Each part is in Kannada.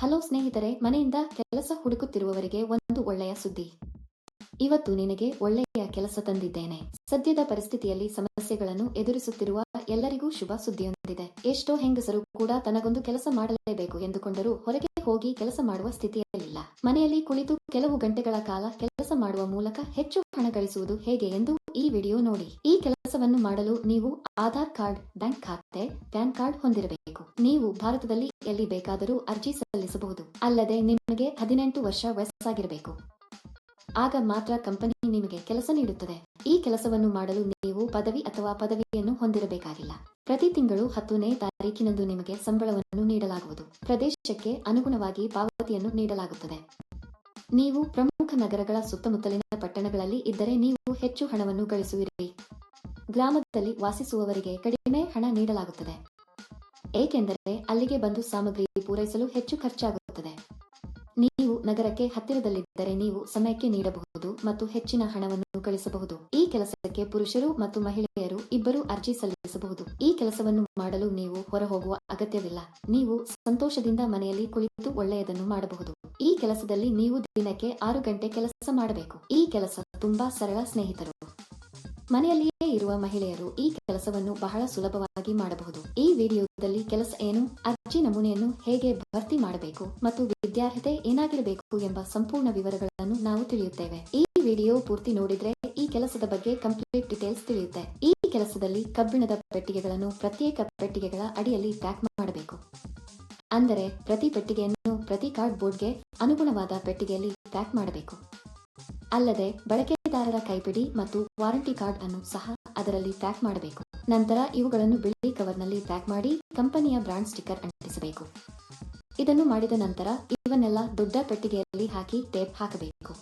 ಹಲೋ ಸ್ನೇಹಿತರೆ, ಮನೆಯಿಂದ ಕೆಲಸ ಹುಡುಕುತ್ತಿರುವವರಿಗೆ ಒಂದು ಒಳ್ಳೆಯ ಸುದ್ದಿ. ಇವತ್ತು ನಿನಗೆ ಒಳ್ಳೆಯ ಕೆಲಸ ತಂದಿದ್ದೇನೆ. ಸದ್ಯದ ಪರಿಸ್ಥಿತಿಯಲ್ಲಿ ಸಮಸ್ಯೆಗಳನ್ನು ಎದುರಿಸುತ್ತಿರುವ ಎಲ್ಲರಿಗೂ ಶುಭ ಸುದ್ದಿಯೊಂದಿದೆ. ಎಷ್ಟೋ ಹೆಂಗಸರು ಕೂಡ ತನಗೊಂದು ಕೆಲಸ ಮಾಡಲೇಬೇಕು ಎಂದುಕೊಂಡರೂ ಹೊರಗೆ ಹೋಗಿ ಕೆಲಸ ಮಾಡುವ ಸ್ಥಿತಿಯಲ್ಲಿಲ್ಲ. ಮನೆಯಲ್ಲಿ ಕುಳಿತು ಕೆಲವು ಗಂಟೆಗಳ ಕಾಲ ಕೆಲಸ ಮಾಡುವ ಮೂಲಕ ಹೆಚ್ಚು ಹಣ ಗಳಿಸುವುದು ಹೇಗೆ ಎಂದು ಈ ವಿಡಿಯೋ ನೋಡಿ. ಈ ಕೆಲಸವನ್ನು ಮಾಡಲು ನೀವು ಆಧಾರ್ ಕಾರ್ಡ್, ಬ್ಯಾಂಕ್ ಖಾತೆ, ಪ್ಯಾನ್ ಕಾರ್ಡ್ ಹೊಂದಿರಬೇಕು. ನೀವು ಭಾರತದಲ್ಲಿ ಎಲ್ಲಿ ಬೇಕಾದರೂ ಅರ್ಜಿ ಸಲ್ಲಿಸಬಹುದು. ಅಲ್ಲದೆ ನಿಮಗೆ ಹದಿನೆಂಟು ವರ್ಷ ವಯಸ್ಸಾಗಿರಬೇಕು. ಆಗ ಮಾತ್ರ ಕಂಪನಿ ನಿಮಗೆ ಕೆಲಸ ನೀಡುತ್ತದೆ. ಈ ಕೆಲಸವನ್ನು ಮಾಡಲು ನೀವು ಪದವಿ ಅಥವಾ ಪದವಿಯನ್ನು ಹೊಂದಿರಬೇಕಾಗಿಲ್ಲ. ಪ್ರತಿ ತಿಂಗಳು ಹತ್ತನೇ ತಾರೀಕಿನಂದು ನಿಮಗೆ ಸಂಬಳವನ್ನು ನೀಡಲಾಗುವುದು. ಪ್ರದೇಶಕ್ಕೆ ಅನುಗುಣವಾಗಿ ಪಾವತಿಯನ್ನು ನೀಡಲಾಗುತ್ತದೆ. ನೀವು ಪ್ರಮುಖ ನಗರಗಳ ಸುತ್ತಮುತ್ತಲಿನ ಪಟ್ಟಣಗಳಲ್ಲಿ ಇದ್ದರೆ ನೀವು ಹೆಚ್ಚು ಹಣವನ್ನು ಗಳಿಸುವಿರಿ. ಗ್ರಾಮದಲ್ಲಿ ವಾಸಿಸುವವರಿಗೆ ಕಡಿಮೆ ಹಣ ನೀಡಲಾಗುತ್ತದೆ. ಏಕೆಂದರೆ ಅಲ್ಲಿಗೆ ಬಂದು ಸಾಮಗ್ರಿ ಪೂರೈಸಲು ಹೆಚ್ಚು ಖರ್ಚಾಗುತ್ತದೆ. ನೀವು ನಗರಕ್ಕೆ ಹತ್ತಿರದಲ್ಲಿದ್ದರೆ ನೀವು ಸಮಯಕ್ಕೆ ನೀಡಬಹುದು ಮತ್ತು ಹೆಚ್ಚಿನ ಹಣವನ್ನು ಗಳಿಸಬಹುದು. ಈ ಕೆಲಸಕ್ಕೆ ಪುರುಷರು ಮತ್ತು ಮಹಿಳೆಯರು ಇಬ್ಬರು ಅರ್ಜಿ ಸಲ್ಲಿಸಬಹುದು. ಈ ಕೆಲಸವನ್ನು ಮಾಡಲು ನೀವು ಹೊರಹೋಗುವ ಅಗತ್ಯವಿಲ್ಲ. ನೀವು ಸಂತೋಷದಿಂದ ಮನೆಯಲ್ಲಿ ಕುಳಿತು ಒಳ್ಳೆಯದನ್ನು ಮಾಡಬಹುದು. ಈ ಕೆಲಸದಲ್ಲಿ ನೀವು ದಿನಕ್ಕೆ ಆರು ಗಂಟೆ ಕೆಲಸ ಮಾಡಬೇಕು. ಈ ಕೆಲಸ ತುಂಬಾ ಸರಳ ಸ್ನೇಹಿತರು. ಮನೆಯಲ್ಲಿಯೇ ಇರುವ ಮಹಿಳೆಯರು ಈ ಕೆಲಸವನ್ನು ಬಹಳ ಸುಲಭವಾಗಿ ಮಾಡಬಹುದು. ಈ ವಿಡಿಯೋದಲ್ಲಿ ಕೆಲಸ ಏನು, ಅರ್ಜಿ ನಮೂನೆಯನ್ನು ಹೇಗೆ ಭರ್ತಿ ಮಾಡಬೇಕು ಮತ್ತು ವಿದ್ಯಾರ್ಹತೆ ಏನಾಗಿರಬೇಕು ಎಂಬ ಸಂಪೂರ್ಣ ವಿವರಗಳನ್ನು ನಾವು ತಿಳಿಯುತ್ತೇವೆ. ಈ ವಿಡಿಯೋ ಪೂರ್ತಿ ನೋಡಿದ್ರೆ ಈ ಕೆಲಸದ ಬಗ್ಗೆ ಕಂಪ್ಲೀಟ್ ಡೀಟೇಲ್ಸ್ ತಿಳಿಯುತ್ತೆ. ಈ ಕೆಲಸದಲ್ಲಿ ಕಬ್ಬಿಣದ ಪೆಟ್ಟಿಗೆಗಳನ್ನು ಪ್ರತ್ಯೇಕ ಪೆಟ್ಟಿಗೆಗಳ ಅಡಿಯಲ್ಲಿ ಪ್ಯಾಕ್ ಮಾಡಬೇಕು. ಅಂದರೆ ಪ್ರತಿ ಪೆಟ್ಟಿಗೆಯನ್ನು ಪ್ರತಿ ಕಾರ್ಡ್ ಬೋರ್ಡ್ಗೆ ಅನುಗುಣವಾದ ಪೆಟ್ಟಿಗೆಯಲ್ಲಿ ಪ್ಯಾಕ್ ಮಾಡಬೇಕು. ಅಲ್ಲದೆ ಬಳಕೆದಾರರ ಕೈಪಿಡಿ ಮತ್ತು ವಾರಂಟಿ ಕಾರ್ಡ್ ಅನ್ನು ಸಹ ಅದರಲ್ಲಿ ಪ್ಯಾಕ್ ಮಾಡಬೇಕು. ನಂತರ ಇವುಗಳನ್ನು ಬಿಳಿ ಕವರ್ನಲ್ಲಿ ಪ್ಯಾಕ್ ಮಾಡಿ ಕಂಪನಿಯ ಬ್ರಾಂಡ್ ಸ್ಟಿಕ್ಕರ್ ಅಂಟಿಸಬೇಕು. ಇದನ್ನು ಮಾಡಿದ ನಂತರ ಇವನ್ನೆಲ್ಲ ದೊಡ್ಡ ಪೆಟ್ಟಿಗೆಯಲ್ಲಿ ಹಾಕಿ ಟೇಪ್ ಹಾಕಬೇಕು.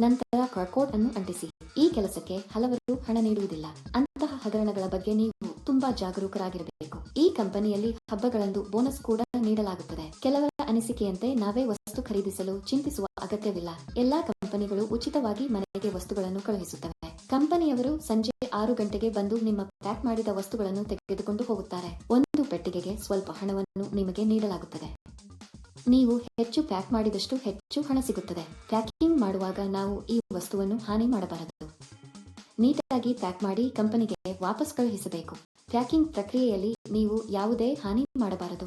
ನಂತರ ಕೋಡ್ ಅನ್ನು ಅಂಟಿಸಿ. ಈ ಕೆಲಸಕ್ಕೆ ಹಲವರು ಹಣ ನೀಡುವುದಿಲ್ಲ. ಅಂತಹ ಹಗರಣಗಳ ಬಗ್ಗೆ ನೀವು ತುಂಬಾ ಜಾಗರೂಕರಾಗಿರಬೇಕು. ಈ ಕಂಪನಿಯಲ್ಲಿ ಹಬ್ಬಗಳಂದು ಬೋನಸ್ ಕೂಡ ನೀಡಲಾಗುತ್ತದೆ. ಕೆಲವರ ಅನಿಸಿಕೆಯಂತೆ ನಾವೇ ವಸ್ತು ಖರೀದಿಸಲು ಚಿಂತಿಸುವ ಅಗತ್ಯವಿಲ್ಲ. ಎಲ್ಲಾ ಕಂಪನಿಗಳು ಉಚಿತವಾಗಿ ಮನೆಗೆ ವಸ್ತುಗಳನ್ನು ಕಳುಹಿಸುತ್ತವೆ. ಕಂಪನಿಯವರು ಸಂಜೆ ಆರು ಗಂಟೆಗೆ ಬಂದು ನಿಮ್ಮ ಪ್ಯಾಕ್ ಮಾಡಿದ ವಸ್ತುಗಳನ್ನು ತೆಗೆದುಕೊಂಡು ಹೋಗುತ್ತಾರೆ. ಒಂದು ಪೆಟ್ಟಿಗೆಗೆ ಸ್ವಲ್ಪ ಹಣವನ್ನು ನಿಮಗೆ ನೀಡಲಾಗುತ್ತದೆ. ನೀವು ಹೆಚ್ಚು ಪ್ಯಾಕ್ ಮಾಡಿದಷ್ಟು ಹೆಚ್ಚು ಹಣ ಸಿಗುತ್ತದೆ. ಪ್ಯಾಕಿಂಗ್ ಮಾಡುವಾಗ ನಾವು ಈ ವಸ್ತುವನ್ನು ಹಾನಿ ಮಾಡಬಾರದು. ನೀಟಾಗಿ ಪ್ಯಾಕ್ ಮಾಡಿ ಕಂಪನಿಗೆ ವಾಪಸ್ ಕಳುಹಿಸಬೇಕು. ಪ್ಯಾಕಿಂಗ್ ಪ್ರಕ್ರಿಯೆಯಲ್ಲಿ ನೀವು ಯಾವುದೇ ಹಾನಿ ಮಾಡಬಾರದು.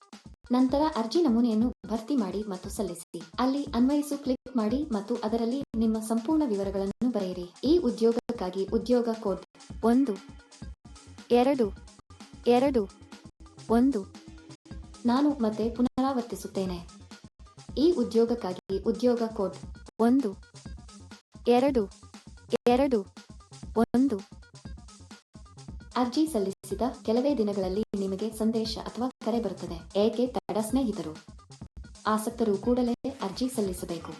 ನಂತರ ಅರ್ಜಿ ನಮೂನೆಯನ್ನು ಭರ್ತಿ ಮಾಡಿ ಮತ್ತು ಸಲ್ಲಿಸಿ. ಅಲ್ಲಿ ಅನ್ವಯಿಸು ಕ್ಲಿಕ್ ಮಾಡಿ ಮತ್ತು ಅದರಲ್ಲಿ ನಿಮ್ಮ ಸಂಪೂರ್ಣ ವಿವರಗಳನ್ನು ಬರೆಯಿರಿ. ಈ ಉದ್ಯೋಗಕ್ಕಾಗಿ ಉದ್ಯೋಗ ಕೋಡ್ ಒಂದು, ಎರಡು ಎರಡು, ಒಂದು. ನಾನು ಮತ್ತೆ ಪುನರಾವರ್ತಿಸುತ್ತೇನೆ. ಈ ಉದ್ಯೋಗಕ್ಕಾಗಿ ಉದ್ಯೋಗ ಕೋಡ್ ಒಂದು, ಎರಡು ಎರಡು, ಒಂದು. ಅರ್ಜಿ ಸಲ್ಲಿಸಿದ ಕೆಲವೇ ದಿನಗಳಲ್ಲಿ ನಿಮಗೆ ಸಂದೇಶ ಅಥವಾ ಕರೆ ಬರುತ್ತದೆ. ಏಕೆ ತಡ ಸ್ನೇಹಿತರು? ಆಸಕ್ತರು ಕೂಡಲೇ ಅರ್ಜಿ ಸಲ್ಲಿಸಬೇಕು.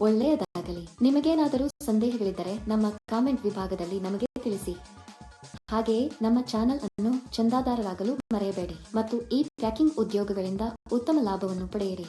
ಒಳ್ಳೆಯದಾಗಲಿ. ನಿಮಗೇನಾದರೂ ಸಂದೇಹಗಳಿದ್ದರೆ ನಮ್ಮ ಕಾಮೆಂಟ್ ವಿಭಾಗದಲ್ಲಿ ನಮಗೆ ತಿಳಿಸಿ. ಹಾಗೆಯೇ ನಮ್ಮ ಚಾನೆಲ್ ಅನ್ನು ಚಂದಾದಾರರಾಗಲು ಮರೆಯಬೇಡಿ ಮತ್ತು ಈ ಪ್ಯಾಕಿಂಗ್ ಉದ್ಯೋಗಗಳಿಂದ ಉತ್ತಮ ಲಾಭವನ್ನು ಪಡೆಯಿರಿ.